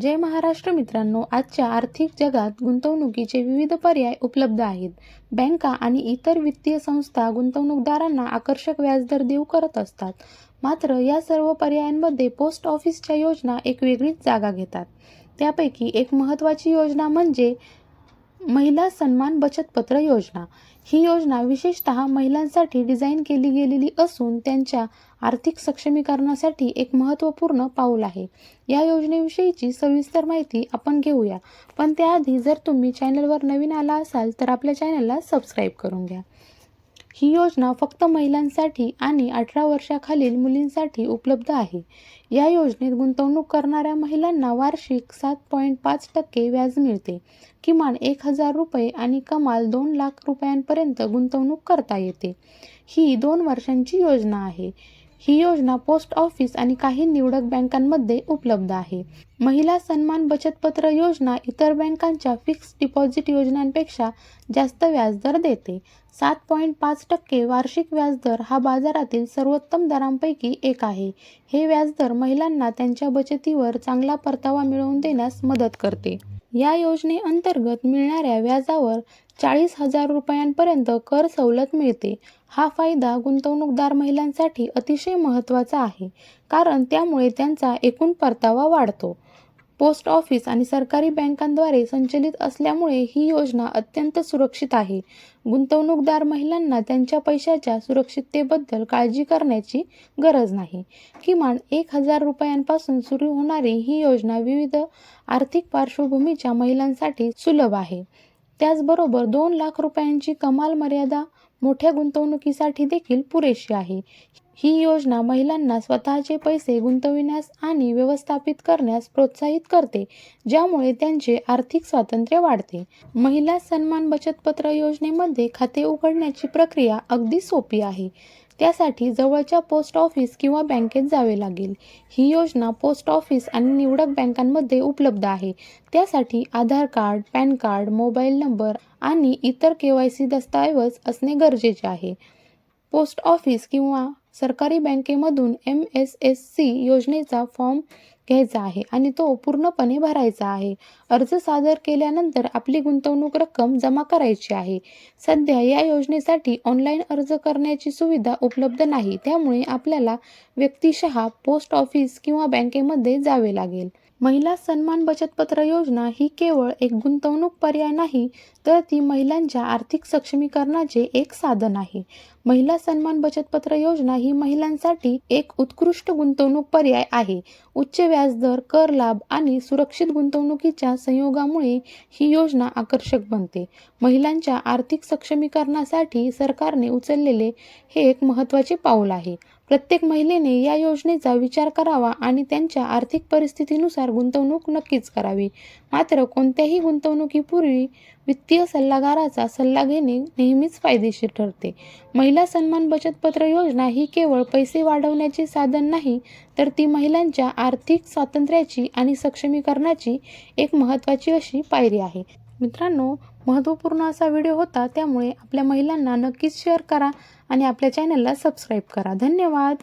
जय महाराष्ट्र मित्रांनो आजच्या आर्थिक जगात गुंतवणुकीचे विविध पर्याय उपलब्ध आहेत. बँका आणि इतर वित्तीय संस्था गुंतवणूकदारांना आकर्षक व्याजदर देऊ करत असतात. मात्र या सर्व पर्यायांमध्ये पोस्ट ऑफिसच्या योजना एक वेगळीच जागा घेतात. त्यापैकी एक महत्त्वाची योजना म्हणजे महिला सन्मान बचत पत्र योजना. ही योजना विशेषतः महिलांसाठी डिझाईन केली गेलेली असून त्यांच्या आर्थिक सक्षमीकरणासाठी एक महत्त्वपूर्ण पाऊल आहे. या योजनेविषयीची सविस्तर माहिती आपण घेऊया. पण त्याआधी जर तुम्ही चॅनलवर नवीन आला असाल तर आपल्या चॅनलला सबस्क्राईब करून घ्या. ही योजना फक्त महिलांसाठी आणि अठरा वर्षाखालील मुलींसाठी उपलब्ध आहे. या योजनेत गुंतवणूक करणाऱ्या महिलांना वार्षिक सात पॉईंट पाच टक्के व्याज मिळते. किमान एक हजार रुपये आणि कमाल दोन लाख रुपयांपर्यंत गुंतवणूक करता येते. ही दोन वर्षांची योजना आहे. ही योजना पोस्ट ऑफिस आणि काही निवडक बँकांमध्ये उपलब्ध आहे. महिला सन्मान बचत पत्र योजना इतर बँकांच्या फिक्स डिपॉझिट योजनांपेक्षा जास्त व्याजदर देते. सात पॉईंट पाच टक्के वार्षिक व्याजदर हा बाजारातील सर्वोत्तम दरांपैकी एक आहे. हे व्याजदर महिलांना त्यांच्या बचतीवर चांगला परतावा मिळवून देण्यास मदत करते. या योजनेअंतर्गत मिळणाऱ्या व्याजावर चाळीस हजार रुपयांपर्यंत कर सवलत मिळते. हा फायदा गुंतवणूकदार महिलांसाठी अतिशय महत्त्वाचा आहे कारण त्यामुळे त्यांचा एकूण परतावा वाढतो. पोस्ट ऑफिस आणि सरकारी बँकांद्वारे संचलित असल्यामुळे ही योजना अत्यंत सुरक्षित आहे. गुंतवणूकदार महिलांना त्यांच्या पैशाच्या सुरक्षिततेबद्दल काळजी करण्याची गरज नाही. किमान एक हजार रुपयांपासून सुरू होणारी ही योजना विविध आर्थिक पार्श्वभूमीच्या महिलांसाठी सुलभ आहे. त्याचबरोबर दोन लाख रुपयांची कमाल मर्यादा मोठ्या गुंतवणुकीसाठी देखील पुरेशी आहे. ही योजना महिलांना स्वतःचे पैसे गुंतविण्यास आणि व्यवस्थापित करण्यास प्रोत्साहित करते ज्यामुळे त्यांचे आर्थिक स्वातंत्र्य वाढते. महिला सन्मान बचत पत्र योजनेमध्ये खाते उघडण्याची प्रक्रिया अगदी सोपी आहे. त्यासाठी जवळच्या पोस्ट ऑफिस किंवा बँकेत जावे लागेल. ही योजना पोस्ट ऑफिस आणि निवडक बँकांमध्ये उपलब्ध आहे. त्यासाठी Aadhaar card PAN card mobile number आणि इतर के वाय सी दस्तऐवज असणे गरजेचे आहे. पोस्ट ऑफिस किंवा सरकारी बँकेमधून एम एस एस सी योजनेचा फॉर्म घ्यायचा आहे आणि तो पूर्णपणे भरायचा आहे. अर्ज सादर केल्यानंतर आपली गुंतवणूक रक्कम जमा करायची आहे. सध्या या योजनेसाठी ऑनलाईन अर्ज करण्याची सुविधा उपलब्ध नाही त्यामुळे आपल्याला व्यक्तिशः पोस्ट ऑफिस किंवा बँकेमध्ये जावे लागेल. महिला सन्मान बचत पत्र योजना ही केवळ एक गुंतवणूक पर्याय नाही तर ती महिलांच्या आर्थिक सक्षमीकरणाचे एक साधन आहे. महिला सन्मान बचत पत्र योजना ही महिलांसाठी एक उत्कृष्ट गुंतवणूक पर्याय आहे. उच्च व्याजदर कर लाभ आणि सुरक्षित गुंतवणुकीच्या संयोगामुळे ही योजना आकर्षक बनते. महिलांच्या आर्थिक सक्षमीकरणासाठी सरकारने उचललेले हे एक महत्त्वाचे पाऊल आहे. प्रत्येक महिलेने या योजनेचा विचार करावा आणि त्यांच्या आर्थिक परिस्थितीनुसार गुंतवणूक नक्कीच करावी. मात्र कोणत्याही गुंतवणुकीपूर्वी वित्तीय सल्लागाराचा सल्ला घेणे नेहमीच फायदेशीर ठरते. महिला सन्मान बचत पत्र योजना ही केवळ पैसे वाढवण्याचे साधन नाही तर ती महिलांच्या आर्थिक स्वातंत्र्याची आणि सक्षमीकरणाची एक महत्त्वाची अशी पायरी आहे. मित्रांनो महत्त्वपूर्ण असा व्हिडिओ होता त्यामुळे आपल्या महिलांना नक्कीच शेअर करा आणि आपल्या चॅनलला सबस्क्राईब करा. धन्यवाद!